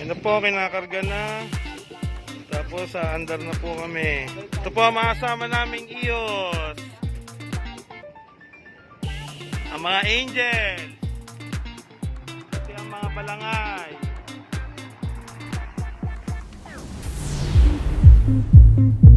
Yun na po, kinakarga na. Tapos sa andar na po kami. Ito po ang mga kasama naming iyos. Ang mga angels. Pati ang mga balangay. Right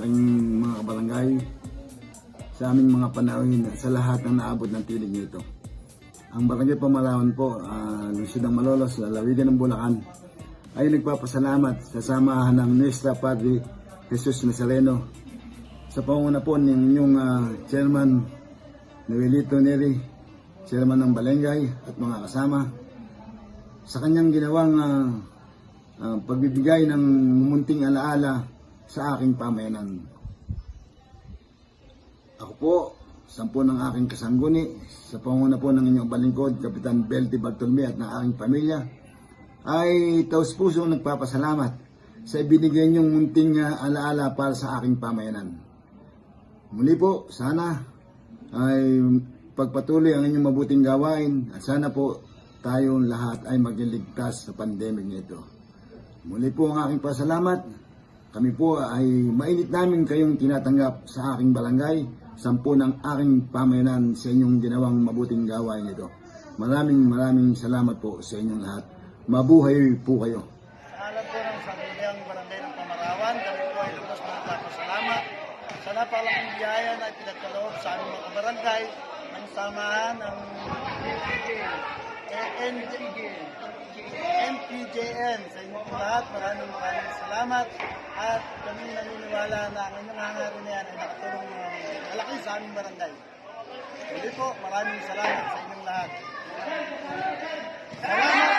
aking mga kabarangay, sa aming mga panauhin, sa lahat ng naabot ng tinig nito. Ang barangay Pamalawan po, uh, Lungsod ng Malolos, Lalawigan ng Bulacan, ay nagpapasalamat sa samahan ng Nuestra Padre Jesus Nazareno sa panguna po ng inyong ah, Chairman Noelito Neri, Chairman ng Balengay at mga kasama sa kanyang ginawang ah, ah, pagbibigay ng munting alaala sa aking pamayanan. Ako po, sampu ng aking kasangguni, sa panguna po ng inyong balingkod, Kapitan Belty Bartolome at ng aking pamilya, ay taus puso nagpapasalamat sa ibinigay niyong munting ah, alaala para sa aking pamayanan. Muli po, sana ay pagpatuloy ang inyong mabuting gawain at sana po tayong lahat ay magliligtas sa pandemic nito. Muli po ang aking pasalamat. Kami po ay mainit namin kayong tinatanggap sa aking barangay, sampu ng aking pamayanan sa inyong ginawang mabuting gawain ito. Maraming maraming salamat po sa inyong lahat. Mabuhay po kayo. Alam po ng Sangguniang Barangay ng Pamarawan, kami po ay lubos na nagpapasalamat sa napakalaking biyaya na ipinagkaloob sa aming mga barangay ng samahan ng eh, NPJN. Sa inyo po lahat, maraming maraming salamat. At kami naniniwala na ang inyong hangarin na yan ay nakatulong ng malaki sa aming barangay. Muli po, maraming salamat sa inyong lahat. Salamat!